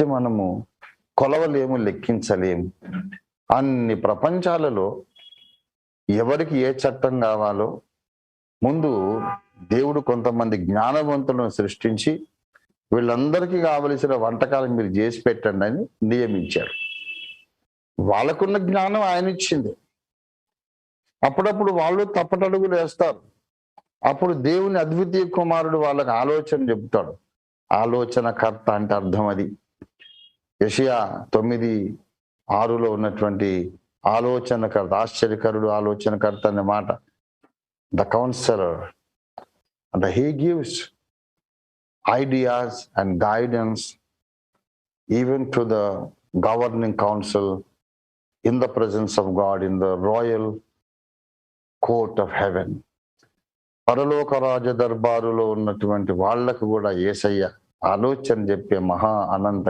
సృష్టి మనము కొలవలేము లెక్కించలేము. అన్ని ప్రపంచాలలో ఎవరికి ఏ చట్టం కావాలో ముందు దేవుడు కొంతమంది జ్ఞానవంతులను సృష్టించి వీళ్ళందరికీ కావలసిన వంటకాలు మీరు చేసి పెట్టండి అని నియమించారు. వాళ్ళకున్న జ్ఞానం ఆయన ఇచ్చింది. అప్పుడప్పుడు వాళ్ళు తప్పటడుగులు వేస్తారు. అప్పుడు దేవుని అద్వితీయ కుమారుడు వాళ్ళకి ఆలోచన చెబుతాడు. ఆలోచనకర్త అంటే అర్థం అది. యషియా తొమ్మిది ఆరులో ఉన్నటువంటి ఆలోచనకర్త ఆశ్చర్యకరుడు ఆలోచనకర్త అనే మాట. ద కౌన్సిలర్ అంటే he gives ideas and guidance even to the governing council in the presence of God in the royal court of heaven పరలోక రాజ దర్బారులో ఉన్నటువంటి వాళ్ళకు కూడా ఏసయ్య ఆలోచన చెప్పే మహా అనంత